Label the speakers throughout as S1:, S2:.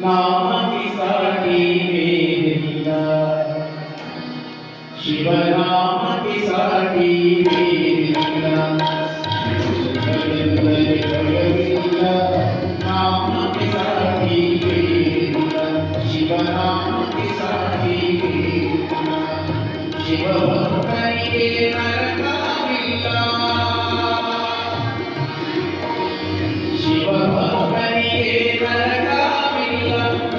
S1: नाम किसके वेदिता शिव नाम किसके वेदिता नाम किसके वेदिता शिव नाम किसके वेदिता शिव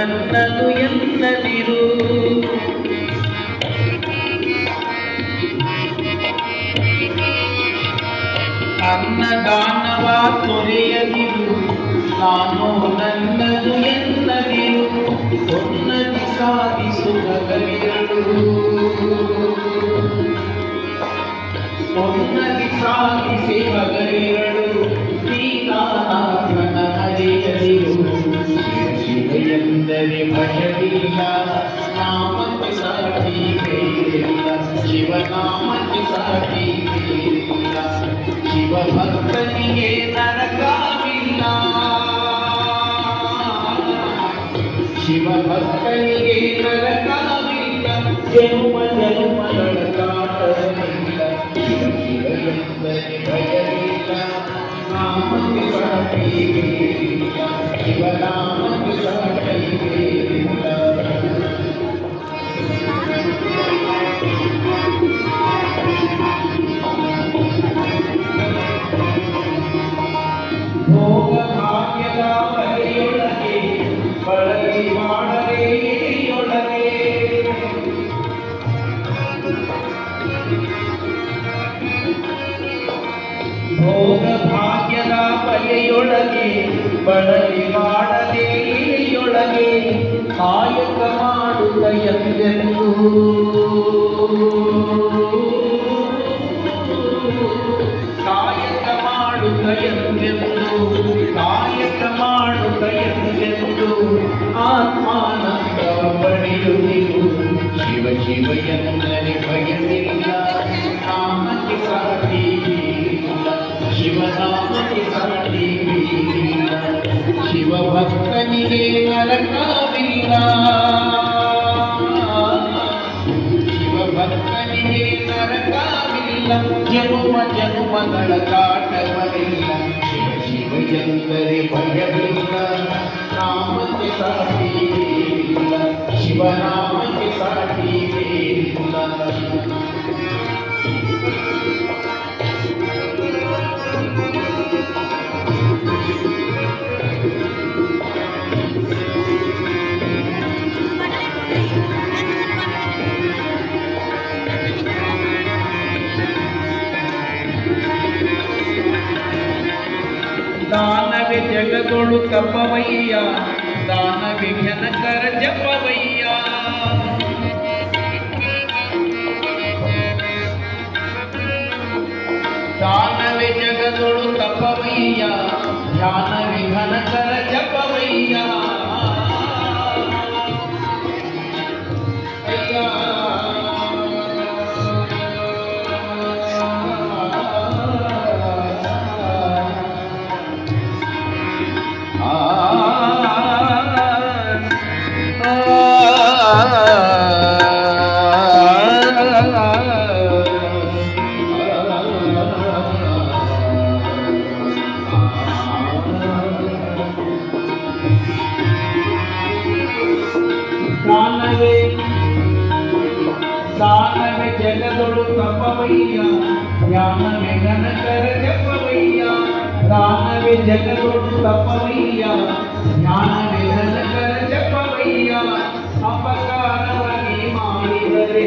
S1: ಸಾಟಿ ಇಲ್ಲ ಅನ್ನದಾನವ ತೊರೆಯದಿರು ನಾನು ನನ್ನದು ಎನ್ನದಿರು ಅನ್ನದಾನವ ತೊರೆಯದಿರು ನಾನು ನನ್ನದು ಎನ್ನದಿರು ಸೊನ್ನದಿ ಸಾಧಿಸುಗಲಿರಳು ಸೊನ್ನದಿ ಸಾಧಿಸಿ ಮಗಲಿರಳು ಶ್ರೀನಾಥನ ಎಂದರೆ ಭಯವಿಲ್ಲ ನಾಮಕ್ಕೆ ಸಾಟಿ ಬೇರಿಲ್ಲ ಶಿವನಾಮಕ್ಕೆ ಸಾಟಿ ಬೇರಿಲ್ಲ ಶಿವ ಭಕ್ತನಿಗೆ ನರಕವಿಲ್ಲ ಶಿವ ಭಕ್ತನಿಗೆ ನರಕವಿಲ್ಲ ಜನುಮ ಜನುಮಗಳ ಕಾಟವಿಲ್ಲ ಶಿವ ಶಿವ ಎಂದರೆ ಭಯವಿಲ್ಲ ನಾಮಕ್ಕೆ ಸಾಟಿ ಬೇರಿಲ್ಲ ಕಾಯಕ ಮಾಡುತ್ತ ಎಂದೆಂದು ಕಾಯಕ ಮಾಡುತ್ತ ಎಂದೆಂದು ಕಾಯಕ ಮಾಡುತ್ತ ಎಂದೆಂದು ಆತ್ಮಾನಂದ ಪಡೆಯುತ್ತಿರು ಶಿವ ಶಿವ ಎಂದರೆ ಭಯವಿಲ್ಲ ನಾಮಕ್ಕೆ ಸಾಟಿ ಇಲ್ಲ ಶಿವನಾಮಕ್ಕೆ ಸಾಟಿ ಇಲ್ಲ ಶಿವ ಭಕ್ತನಿಗೆ ನರಕವಿಲ್ಲ ಶಿವ ಭಕ್ತನಿಗೆ ನರಕವಿಲ್ಲ ಜನುಮ ಜನುಮಗಳ ಕಾಟವರಿಲ್ಲ ಶಿವ ಶಿವ ಎಂದರೆ ಭಯವಿಲ್ಲ ನಾಮಕ್ಕೆ ಸಾಟಿ ಇಲ್ಲ ಶಿವನಾಮಕ್ಕೆ ಸಾಟಿ ಇಲ್ಲ ದಾನವೇ ಜಗದೊಳು ತಪ್ಪವಯ್ಯ ದಾನವೇ ಘನಕರ ಜಪವಯ್ಯ ದಾನವೇ ಜಗದೊಳು ತಪ್ಪವಯ್ಯ ಧ್ಯಾನವೇ ಘನಕರ ಜಪವಯ್ಯ ಜಗದೊಳು ತಪ್ಪವಯ್ಯ ಜ್ಞಾನವೇ ಘನಕರ ಜಪವಯ್ಯ ದಾನವೇ ಜಗದೊಳು ತಪ್ಪವಯ್ಯ ಜ್ಞಾನವೇ ಘನಕರ ಜಪವಯ್ಯ ಅಪಕಾರವನಿ ಮಾಡಿದರೆ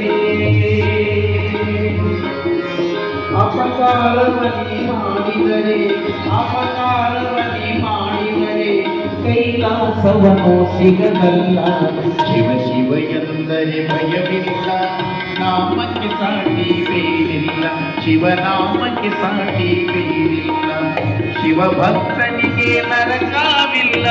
S1: ಅಪಕಾರವನಿ ಮಾಡಿದರೆ ಅಪಕಾರವನಿ ಮಾಡಿದರೆ ಕೈಲಾಸವನು ಸಿಗದಲ್ಲ ಶಿವ ಶಿವ ಎಂದರೆ ಭಯವಿಲ್ಲ ನಾಮಕ್ಕೆ ಸಾಟಿ ಬೇರಿಲ್ಲ ಶಿವನಾಮಕ್ಕೆ ಸಾಟಿ ಬೇರಿಲ್ಲ ಶಿವಭಕ್ತನಿಗೆ ನರಕವಿಲ್ಲ.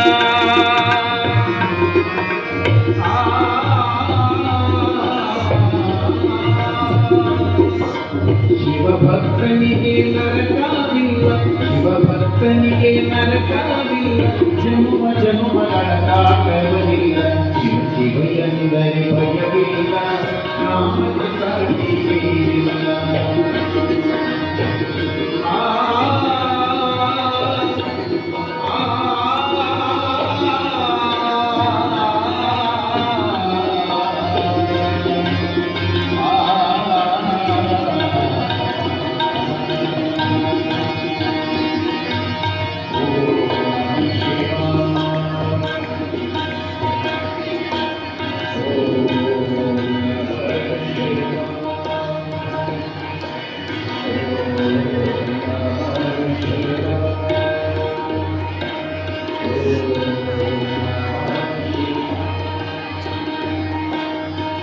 S1: ಶಿವಭಕ್ತನಿಗೆ ನರಕವಿಲ್ಲ. ಶಿವಭಕ್ತನಿಗೆ ನರಕವಿಲ್ಲ. ಜನ್ಮ ಜನ್ಮಗಳ ಕಾಟವರಿಲ್ಲ
S2: on the sunny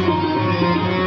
S2: Thank you.